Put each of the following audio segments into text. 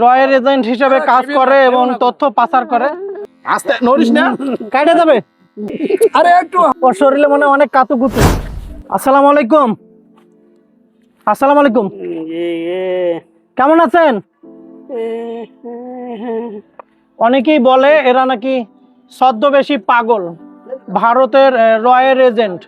রয়ের এজেন্ট হিসেবে কাজ করে এবং তথ্য পাচার করে। আস্তে নড়িস না। কাটে যাবে? আরে একটু। ওর শরীরে মনে হয় অনেক কাতুকুতু আসসালামু আলাইকুম। আসসালামু আলাইকুম। কেমন আছেন? অনেকেই বলে এরা নাকি ছদ্মবেশী পাগল। ভারতের রয়ের এজেন্ট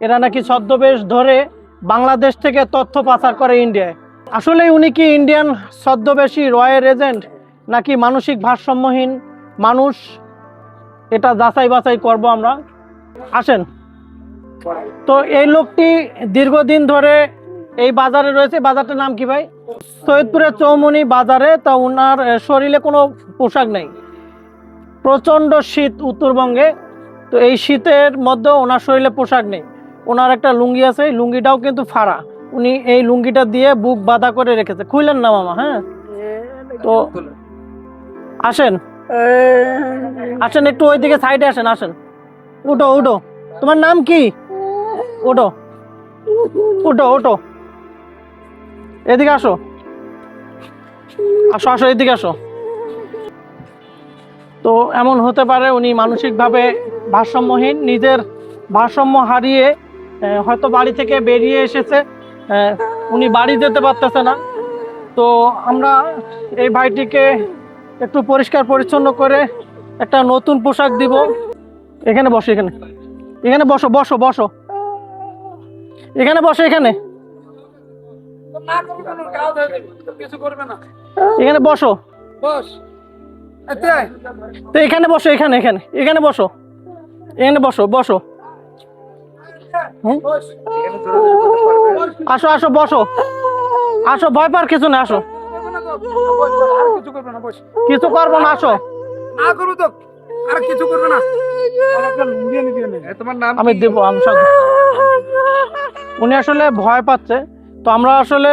এরা নাকি ছদ্মবেশ ধরে বাংলাদেশ থেকে তথ্য পাচার করে ইন্ডিয়ায়। আসলে উনি কি ইন্ডিয়ান ছদ্মবেশী রয়ের এজেন্ট নাকি মানসিক ভারসাম্যহীন মানুষ? এটা যাচাই বাছাই করব আমরা। আসেন। তো এই লোকটি দীর্ঘদিন ধরে এই বাজারে রয়েছে। বাজারটার নাম কি ভাই? সৈয়দপুরের চৌমনি বাজারে। তা ওনার শরীরে কোনো পোশাক নেই। প্রচণ্ড শীত উত্তরবঙ্গে। তো এই শীতের মধ্যে ওনার শরীরে পোশাক নেই। ওনার একটা লুঙ্গি আছে। লুঙ্গিটাও কিন্তু ফাড়া। উনি এই লুঙ্গিটা দিয়ে বুক বাঁধা করে রেখেছে। খুললেন না মামা হ্যাঁ? তো আসেন। আসেন, একটু ওইদিকে সাইডে আসেন আসেন। উঠো উঠো। তোমার নাম কি? উঠো। উঠো উঠো। এদিকে আসো। আসো আসো, এদিকে আসো। তো এমন হতে পারে উনি মানসিকভাবে ভারসাম্যহীন, নিজের ভারসাম্য হারিয়ে হয়তো বাড়ি থেকে বেরিয়ে এসেছে। উনি বাড়ি যেতে পারতেছে না। তো আমরা এই ভাইটিকে একটু পরিষ্কার পরিচ্ছন্ন করে একটা নতুন পোশাক দিব। এখানে বসো, এখানে। এখানে বসো বসো বসো। এখানে বসো, এখানে। এখানে বসো। তো এখানে বসো, এখানে এখানে। এখানে বসো এখানে বসো? বস। আসো আসো বসো। আসো ভয় পার কিছু না আসো। কিছু করবে না আসো। না করব তো আর কিছু করবে না। তোমার নাম আমি দেবো উনি আসলে ভয় পাচ্ছে। তো আমরা আসলে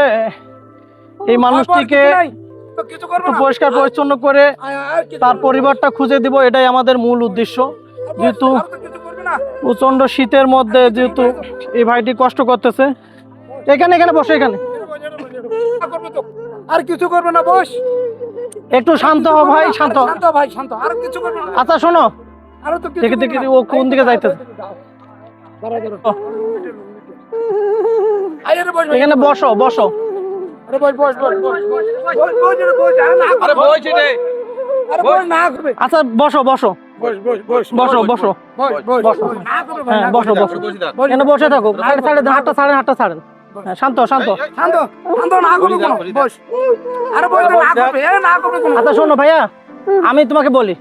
এই মানুষটিকে পরিষ্কার পরিচ্ছন্ন করে তার পরিবারটা খুঁজে দিব এটাই আমাদের মূল উদ্দেশ্য। যেহেতু প্রচণ্ড শীতের মধ্যে যেহেতু এই ভাইটি কষ্ট করতেছে এখানে এখানে বসে এখানে। আর কিছু করবে না বস একটু শান্ত হও ভাই শান্ত শান্ত ভাই শান্ত আর কিছু করবে না আচ্ছা শোনো আর তো দেখি দেখি ও কোন দিকে যাইতেছে। এখানে বসো বসো আরে বস, বস, বস, বস, বস। বস, বস, আরে বস, আরে না করবে। আরে বস, না করবে। আচ্ছা বসো বসো বস, বস, বস, বসো বসো হ্যাঁ থাকো। ছাড়েন হাতটা ছাড়েন হাতটা ছাড়েন হ্যাঁ, শান্ত শান্ত। শান্ত, শান্ত, না করবে কোনো। বস। আরে বস, না করবে, এ না করবে কোনো। আচ্ছা শোনো ভাইয়া আমি তোমাকে বলি।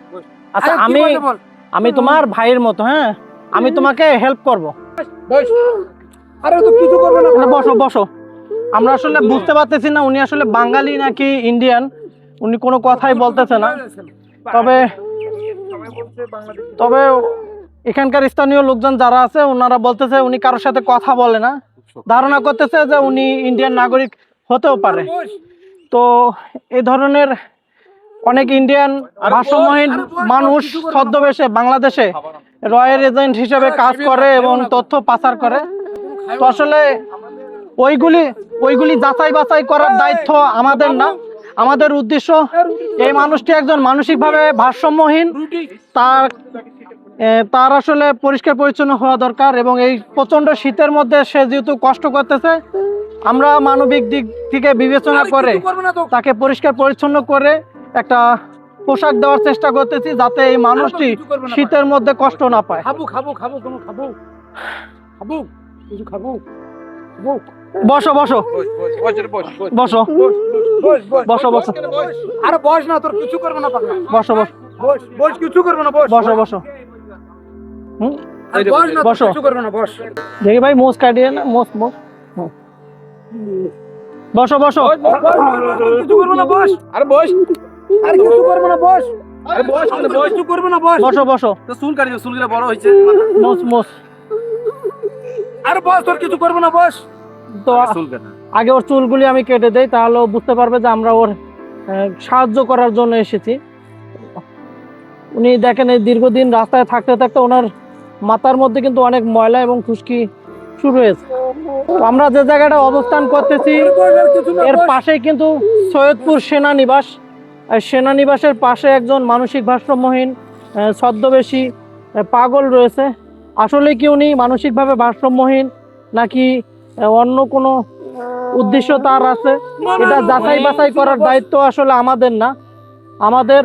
আচ্ছা আমি আমি তোমার ভাইয়ের মতো হ্যাঁ? আমি তোমাকে হেল্প করব। বস। আরে তো কিছু করবে না। বসো বসো। আমরা আসলে বুঝতে পারতেছি না উনি আসলে বাঙালি নাকি ইন্ডিয়ান উনি কোনো কথাই বলতেছে না। তবে তবে এখানকার স্থানীয় লোকজন যারা আছে ওনারা বলতেছে উনি কারোর সাথে কথা বলে না। ধারণা করতেছে যে উনি ইন্ডিয়ান নাগরিক হতেও পারে। তো এই ধরনের অনেক ইন্ডিয়ান ভারসাম্যহীন মানুষ ছদ্মবেশে বাংলাদেশে রয়ের এজেন্ট হিসেবে কাজ করে এবং তথ্য পাচার করে। তো আসলে ওইগুলি ওইগুলি যাচাই বাছাই করার দায়িত্ব আমাদের না। আমাদের উদ্দেশ্য এই মানুষটি একজন মানসিকভাবে ভারসাম্যহীন। তার তার আসলে পরিষ্কার পরিচ্ছন্ন হওয়া দরকার এবং এই প্রচণ্ড শীতের মধ্যে সে যেহেতু কষ্ট করতেছে আমরা মানবিক দিক থেকে বিবেচনা করে। তাকে পরিষ্কার পরিচ্ছন্ন করে একটা পোশাক দেওয়ার চেষ্টা করতেছি যাতে এই মানুষটি শীতের মধ্যে কষ্ট না পায়। খাব খাব খাব খাব। খাব কিছু খাব খাব। বসো বসো। বসো বস বস বসো বসো। আরে বস না তোর কিছু করবে না বসো বসো। বস বস কিছু করবে না বসো। বসো হুম? আরে বস না তোর বসো। কিছু করবে না বস। দেখি ভাই মোজ কাটিয়ে না মোজ মোজ বসো বসো। কিছু করবে না বস। আরে বস। আরে কিছু করবে না বস। আরে বস বস। কিছু করবে না বস। বসো বসো। তো চুল কাটি চুলগুলো বড় হয়েছে। মোজ মোজ আরে বস তোর কিছু করবে না বস। তো আগে ওর চুলগুলি আমি কেটে দেই তাহলে ও বুঝতে পারবে যে আমরা ওর সাহায্য করার জন্য এসেছি। উনি দেখেন এই দীর্ঘদিন রাস্তায় থাকতে থাকতে ওনার মাথার মধ্যে কিন্তু অনেক ময়লা এবং খুশকি শুরু হয়েছে। আমরা যে জায়গাটা অবস্থান করতেছি এর। পাশেই কিন্তু সৈয়দপুর সেনানিবাস। আর সেনানিবাসের পাশে একজন মানসিক ভারসাম্যহীন ছদ্মবেশী পাগল রয়েছে। আসলে কি উনি মানসিকভাবে ভারসাম্যহীন নাকি অন্য কোনো উদ্দেশ্য তার আছে? এটা যাচাই বাছাই করার দায়িত্ব আসলে আমাদের না। আমাদের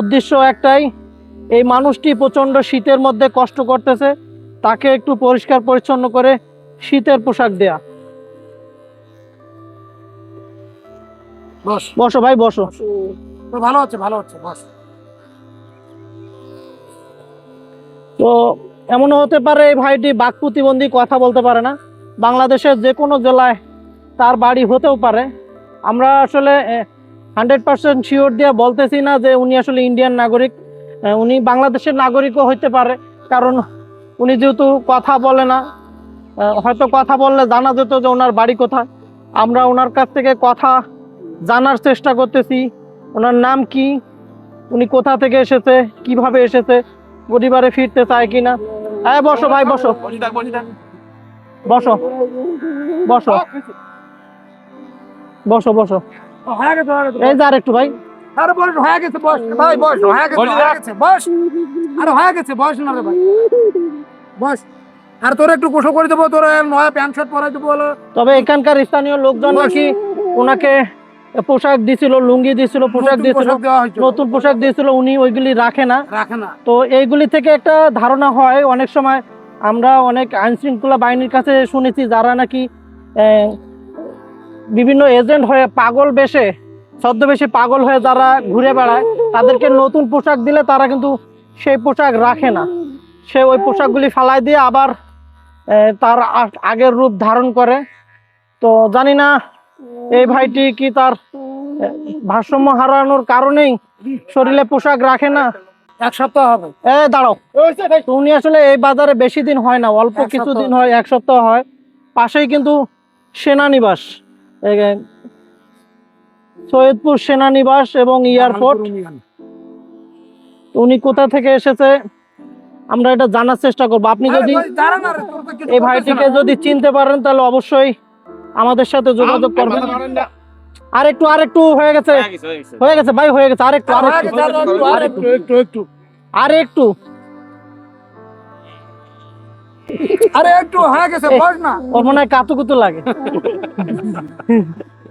উদ্দেশ্য একটাই এই মানুষটি প্রচণ্ড শীতের মধ্যে কষ্ট করতেছে তাকে একটু পরিষ্কার পরিচ্ছন্ন করে শীতের পোশাক দেয়া। বসো। ভাই বসো। ভালো হচ্ছে ভালো হচ্ছে বস। তো এমনও হতে পারে এই ভাইটি বাক প্রতিবন্ধী কথা বলতে পারে না। বাংলাদেশের যে কোনো জেলায় তার বাড়ি হতেও পারে। আমরা আসলে হান্ড্রেড পার্সেন্ট শিওর দিয়ে বলতেছি না যে উনি আসলে ইন্ডিয়ান নাগরিক। উনি বাংলাদেশের নাগরিকও হইতে পারে, কারণ উনি যেহেতু কথা বলে না হয়তো কথা বললে জানা যেত যে ওনার বাড়ি কোথায়। আমরা ওনার কাছ থেকে কথা জানার চেষ্টা করতেছি, ওনার নাম কি, উনি কোথা থেকে এসেছে, কীভাবে এসেছে পরিবারে ফিরতে চায় কিনা? হ্যাঁ বসো ভাই বসো। বসি। বসি। বসো বসো। এই যে আর একটু ভাই। আরে বস হয়ে গেছে বস। ভাই বস হয়ে গেছে বস। আরে হয়ে গেছে বস না রে ভাই। বস। আর তোর একটু গোসল করে দেবো তোর নয়া প্যান্ট শার্ট পরাই দেবো তবে এখানকার স্থানীয় লোকজন বস। নাকি ওনাকে পোশাক দিছিল লুঙ্গি দিছিল পোশাক হয়েছে নতুন পোশাক দিয়েছিল উনি ওইগুলি রাখে না। রাখে না। তো এইগুলি থেকে একটা ধারণা হয় অনেক সময় আমরা অনেক আইন শৃঙ্খলা বাহিনীর কাছে শুনেছি যারা নাকি বিভিন্ন এজেন্ট হয়ে পাগল বেশে ছদ্মবেশে পাগল হয়ে যারা ঘুরে বেড়ায় তাদেরকে নতুন পোশাক দিলে তারা কিন্তু সেই পোশাক রাখে না। সে ওই পোশাকগুলি ফালাই দিয়ে আবার তার আগের রূপ ধারণ করে। তো জানি না এই ভাইটি কি তার ভারসাম্য হারানোর কারণেই শরীরে পোশাক রাখে না? এক সপ্তাহ হবে। এ দাঁড়াও। উনি আসলে এই বাজারে বেশি দিন হয় না অল্প কিছু দিন হয় এক সপ্তাহ হয়। পাশেই কিন্তু সেনানিবাস সৈয়দপুর সেনানিবাস এবং এয়ারপোর্ট। উনি কোথা থেকে এসেছে? আমরা এটা জানার চেষ্টা করব। আপনি যদি এই ভাইটিকে যদি চিনতে পারেন তাহলে অবশ্যই আমাদের সাথে যোগাযোগ করবেন। আর একটু আর একটু হয়ে গেছে। হয়ে গেছে, ভাই হয়ে গেছে। আর একটু আর একটু একটু, একটু। আর একটু আরে একটু হয়ে গেছে বস না। ওর মনে হয় কাতু কুতু লাগে।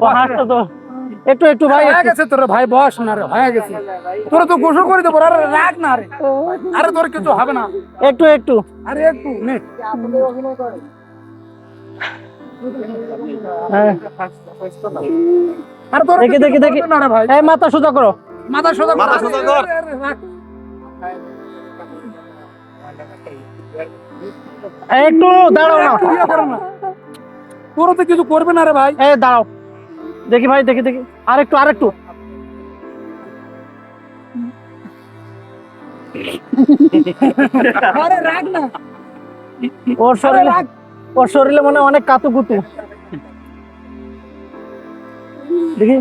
ও হাসতে তো। একটু একটু ভাই হয়ে গেছে তোর ভাই বস না রে হয়ে গেছে। তোরা তো গোসল করে দেবো আরে রাখ না রে। আরে তোর কিছু হবে না। একটু একটু। আরে একটু নে। দেখি, দেখি, দেখি। না রে ভাই। এই মাথা সোজা করো। মাথা সোজা মাথা সোজা কর। একটু দাঁড়াও না। একটু ইয়ে তোরা তো কিছু করবে না রে ভাই। এই দাঁড়াও। দেখি ভাই দেখি দেখি। আর একটু আর একটু। আরে রাখ না। ওর শরীরে ওর শরীরে মনে অনেক কাতু কুতু দেখি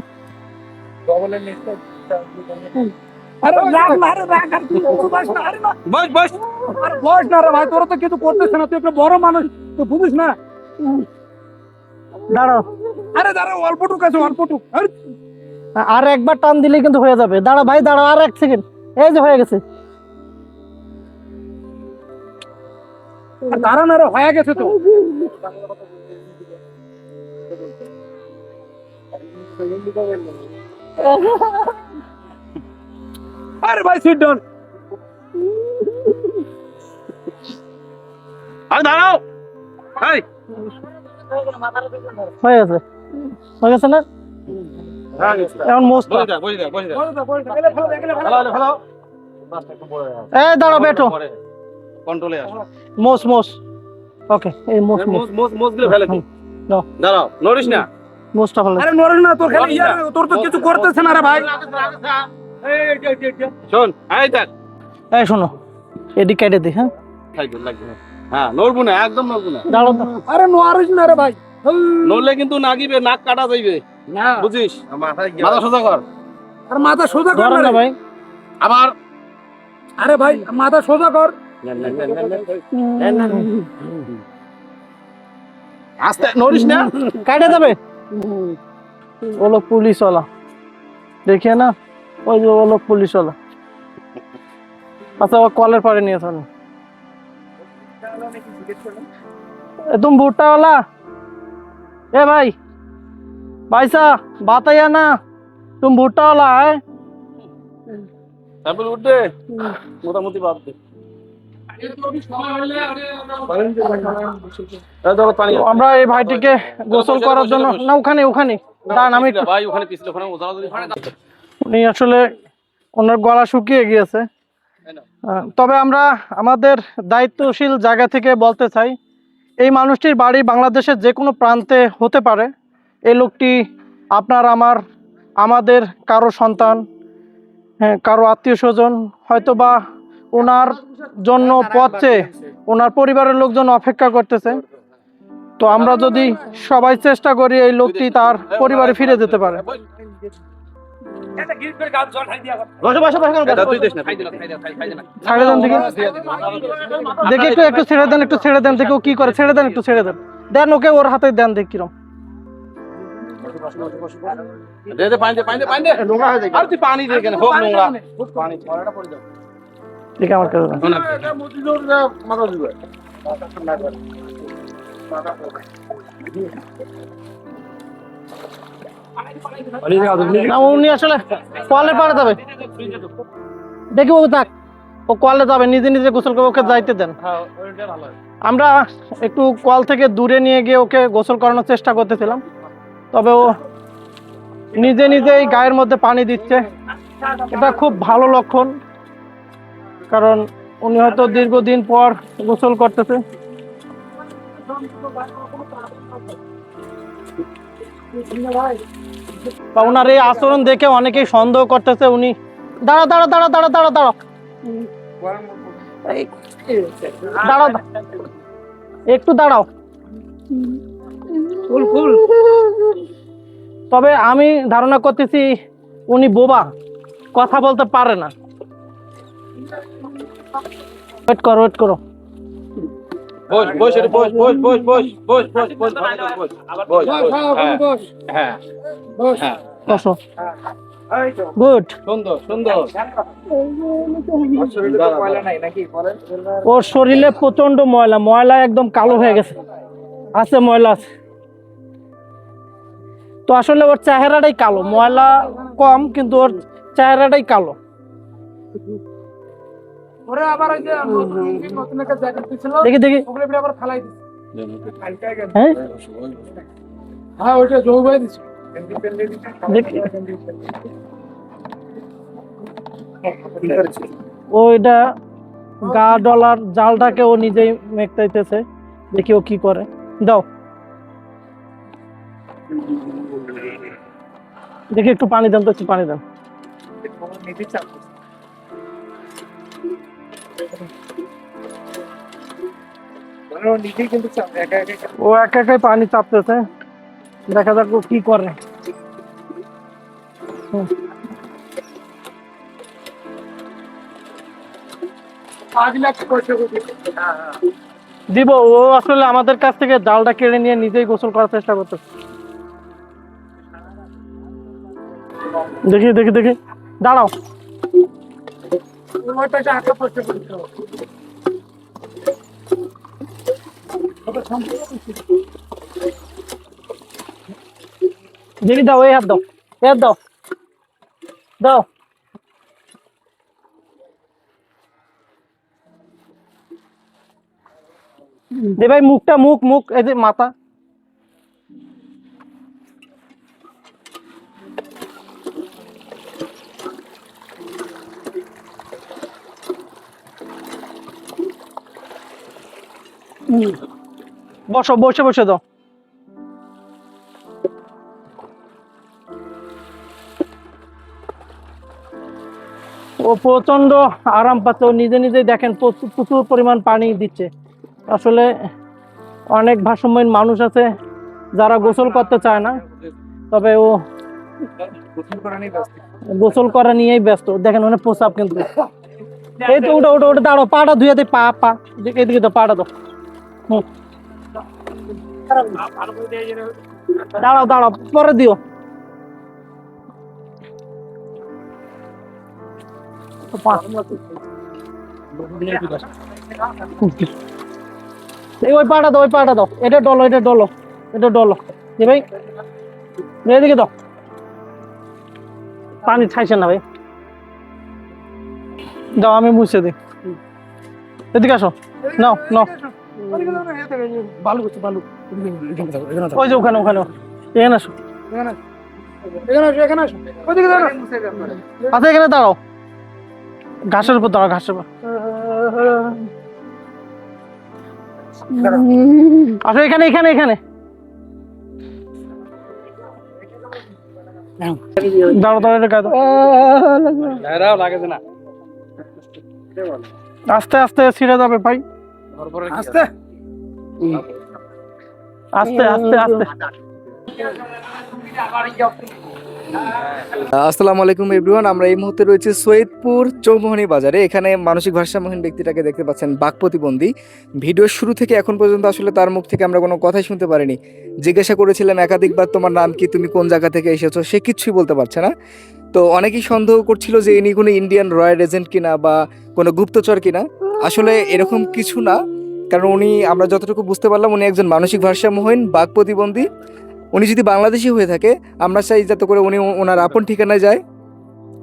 বস না রে ভাই তোরা তো কিছু করতেছ না তুই একটা বড় মানুষ তুই বুঝিস না। দাঁড়াও। আরে দাঁড়া অল্পটুক আছে অল্পটুক। আরে। আর একবার টান দিলে কিন্তু হয়ে যাবে। দাঁড়া ভাই দাঁড়া আর এক সেকেন্ড এই যে হয়ে গেছে। আর দাঁড়া না রে হয়ে গেছে তো। আরে ভাই সিট ডাউন আরে দাঁড়াও। এই। হয়ে গেছে। হয়ে গেছে না? হয়ে। এখন মোস্ট। এই দাঁড়াও বেটো। কন্ট্রোলে আসো। মোস মোস ওকে এই মোস মোস মোজ- মোজ- মোজগুলো ফেলে দিই। নাও। দাঁড়াও, নড়িস না। মোসটা ভালো আরে নড়িস না তোর খালি ইয়া তোর তো কিছু করতেছ না রে ভাই শোন, এই দেখ। এই শোনো এদিক কেটে দিই হ্যাঁ লাগবে, লাগবে। হ্যাঁ, নড়বো না, একদম নড়বো না। দাঁড়াও তো। আরে নড়িস না রে ভাই নড়লে কিন্তু নাগিবে, নাক কাটা যাইবে। না বুঝিস? মাথা সোজা কর। আর মাথা সোজা কর না না রে। ভাই আবার আরে ভাই মাথা সোজা কর আস্তে নড়িস না কাটে যাবে বলো পুলিশ ওলা দেখিয়ে না ওই যে ও লোক পুলিশ ওলা আচ্ছা ও কলের পাড়ে নিয়ে চলো ए, तुम भुट्टा वाला ए भाई भाई साहब बात आया ना तुम भुट्टा वाला है তারপর উঠবে মোটামুটি বাদ দে এই ধরো পানি তো আমরা এই ভাইটিকে গোসল করার জন্য না ওখানে ওখানে। দাঁড়ান আমি উনি আসলে ওনার গলা শুকিয়ে গিয়েছে। তবে আমরা আমাদের দায়িত্বশীল জায়গা থেকে বলতে চাই এই মানুষটির বাড়ি বাংলাদেশের যে কোনো প্রান্তে হতে পারে। এই লোকটি আপনার আমার আমাদের কারও সন্তান হ্যাঁ কারও আত্মীয় স্বজন হয়তো বা ওনার জন্য পথে ওনার পরিবারের লোকজন অপেক্ষা করতেছে। তো আমরা যদি সবাই চেষ্টা করি এই লোকটি তার পরিবারে ফিরে যেতে পারে। দেখ না। ছেড়ে দেন দেখি। দেখি একটু একটু ছেড়ে দেন একটু ছেড়ে দেন দেখি ও কি করে। ছেড়ে দেন একটু ছেড়ে দেন। দেন ওকে ওর হাতে দেন দেখি কিরম। দে দে পানি দে পানি দে পানি দে। নোংরা হয়ে যায়। আর তুই পানি দে কেন হোক নোংরা। পানি ছড়াটা পড়ে যাবে দেখি আমার কাছে। না এটা মাথা দিবে উনি আসলে পাড়ে যাবে। দেখি ও থাক ও কলে যাবে নিজে নিজে গোসল করে ওকে যাইতে দেন। আমরা একটু কল থেকে দূরে নিয়ে গিয়ে ওকে গোসল করানোর চেষ্টা করতেছিলাম। তবে ও নিজে নিজেই গায়ের মধ্যে পানি দিচ্ছে। এটা খুব ভালো লক্ষণ। কারণ উনি হয়তো দীর্ঘদিন পর গোসল করতেছে। বা ওনার এই আচরণ দেখে অনেকেই সন্দেহ করতেছে উনি দাঁড়া দাঁড়া দাঁড়া দাঁড়া দাঁড়া দাঁড়া। দাঁড়াও একটু দাঁড়াও। তবে আমি ধারণা করতেছি উনি বোবা কথা বলতে পারে না। ওয়েট করো ওয়েট করো বস বস বস বস বস বস বস বস বস বস বস বস বস হ্যাঁ বস হ্যাঁ বসো গুড সুন্দর সুন্দর ওর শরীরে প্রচণ্ড ময়লা ময়লা একদম কালো হয়ে গেছে আছে ময়লা আছে তো আসলে ওর চেহারাটাই কালো ময়লা কম কিন্তু ওর চেহারাটাই কালো ওরে আবার ওই যে নতুন একটা জ্যাকেট দিছিল দেখি দেখি। ওগুলো ফিরে আবার ফালাই দিছে। হ্যাঁ? হ্যাঁ ওইটা জৌবাই দিছে। দেখি। ওইটা গা ডলার জালটাকে ও নিজেই মেকটাইতেছে দেখি ও কি করে। দাও। দেখি একটু পানি দেন তো একটু পানি দেন। ও একা একাই পানি চাপতেছে। দেখা যাক ও কি করে। দিব ও আসলে আমাদের কাছ থেকে জালটা কেড়ে নিয়ে নিজেই গোসল করার চেষ্টা করতেছে। দেখি দেখি দেখি। দাঁড়াও। ওইটা টাকা পয়সা করে দেখি দাও এই হাত দাও এই হাত দাও দাও দে ভাই মুখটা মুখ মুখ এই যে মাথা বসো, বসে বসে দাও। ও প্রচণ্ড আরাম পাচ্ছে। ও নিজে নিজেই দেখেন প্রচুর পরিমাণ পানি দিচ্ছে। আসলে অনেক ভারসাম্যহীন মানুষ আছে, যারা গোসল করতে চায় না। তবে ও গোসল করা নিয়েই ব্যস্ত। দেখেন অনেক প্রসাব কিন্তু। এই তো, ওটা ওটা ওটা, দাঁড়াও, পাটা ধুয়ে দে, পা পা। এদিকে- তো পাটা দাও। হুম। দাঁড়াও দাঁড়াও পরে দিও। ওই পাটা দাও ওই পাটা দাও। এটা ডলো এটা ডলো এটা ডলো। এ ভাই এদিকে দাও। পানি ছাইছে না ভাই। দাও আমি মুছে দিই। এদিকে আসো। নাও নাও। বালু করছে, বালু। ওই যে ওখানে ওখানে। এখানে আসো। আচ্ছা এখানে দাঁড়াও। ঘাসের উপর দাঁড়াও ঘাসের উপর। আসো এখানে এখানে এখানে। দাঁড়াও দাঁড়াও এটা গায়ে দাও। লাগে না। আস্তে আস্তে ছিঁড়ে যাবে ভাই। আস্তে। আস্তে আস্তে আস্তে। আসসালামু আলাইকুম এভরিওয়ান আমরা এই মুহূর্তে রয়েছে সৈয়দপুর চৌমোহনী বাজারে। এখানে মানসিক ভারসাম্যহীন ব্যক্তিটাকে দেখতে পাচ্ছেন বাক প্রতিবন্ধী। ভিডিওর শুরু থেকে এখন পর্যন্ত আসলে তার মুখ থেকে আমরা কোনো কথাই শুনতে পারিনি। জিজ্ঞাসা করেছিলাম একাধিকবার তোমার নাম কি? তুমি কোন জায়গা থেকে এসেছ? সে কিচ্ছুই বলতে পারছে না। তো অনেকেই সন্দেহ করছিল যে ইনি কোনো ইন্ডিয়ান রয়্যাল এজেন্ট কিনা বা কোনো গুপ্তচর কিনা। আসলে এরকম কিছু না। কারণ উনি, আমরা যতটুকু বুঝতে পারলাম, উনি একজন মানসিক ভারসাম্যহীন, বাক প্রতিবন্ধী। উনি যদি বাংলাদেশি হয়ে থাকে, আমরা চাই যাতে করে উনি ওনার আপন ঠিকানায় যায়।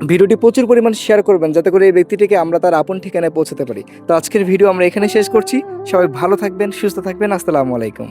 ভিডিওটি প্রচুর পরিমাণ শেয়ার করবেন, যাতে করে এই ব্যক্তিটিকে আমরা তার আপন ঠিকানায় পৌঁছাতে পারি। তো আজকের ভিডিও আমরা এখানে শেষ করছি। সবাই ভালো থাকবেন, সুস্থ থাকবেন। আসসালামু আলাইকুম।